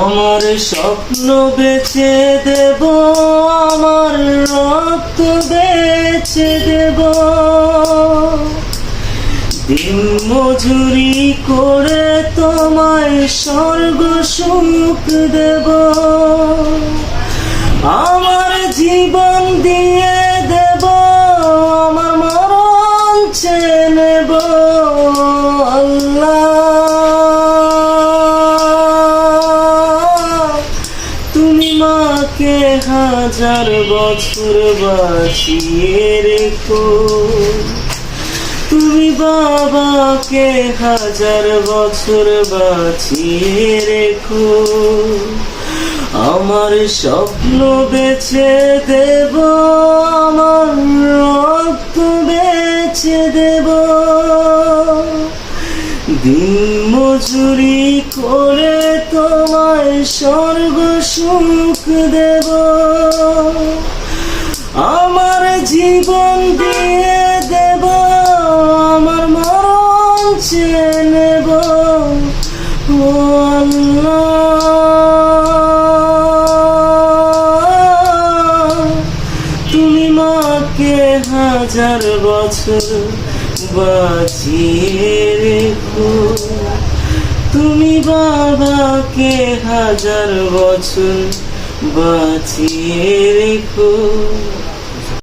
আমার স্বপ্ন বেচে দেব, আমার রক্ত বেচে দেব। দিন মজুরি করে তোমায় স্বর্গ সুখ দেব। আমার জীবন দিয়ে মাকে হাজার বছর বাঁচিয়ে রেখো। তুমি বাবাকে হাজার বছর বাঁচিয়ে রেখো। আমার স্বপ্ন বেছে দেব, আমার রক্ত বেছে দেব। দিন মজুরি করে তোমায় স্বর্গ সুখ দেব। আমার জীবন দিয়ে দেব, আমার মরণ চেয়ে নেব। তুমি মাকে হাজার বছর বাঁচিয়ে তুমি বাবাকে হাজার বছর বাঁচিয়ে রেখো।